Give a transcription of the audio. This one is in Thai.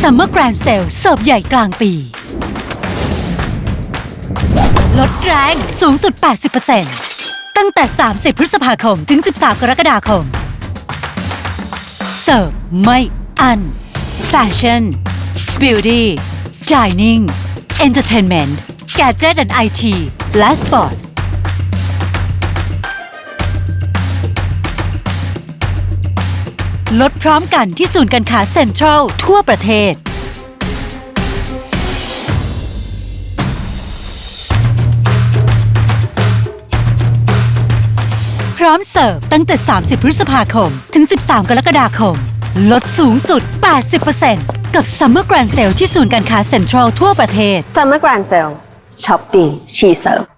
ซัมเมอร์แกรนเซลเสิร์ฟใหญ่กลางปี ลดแรงสูงสุด 80%ตั้งแต่ 30 พฤษภาคมถึง 13 กรกฎาคม เสิร์ฟไม่อัน แฟชั่น บิวตี้ดิเนิ่งเอนเตอร์เทนเมนต์แกจเจตและไอทีและสปอร์ต ลดพร้อมกันที่ศูนย์การค้าเซ็นทรัลทั่วประเทศ พร้อมเสิร์ฟตั้งแต่ 30 พฤษภาคม ถึง 13 กรกฎาคม ลดสูงสุด 80%กับ Summer Grand Sale ที่ศูนย์การค้าเซ็นทรัลทั่วประเทศ Summer Grand Sale ช็อปดีชีเซิร์ฟ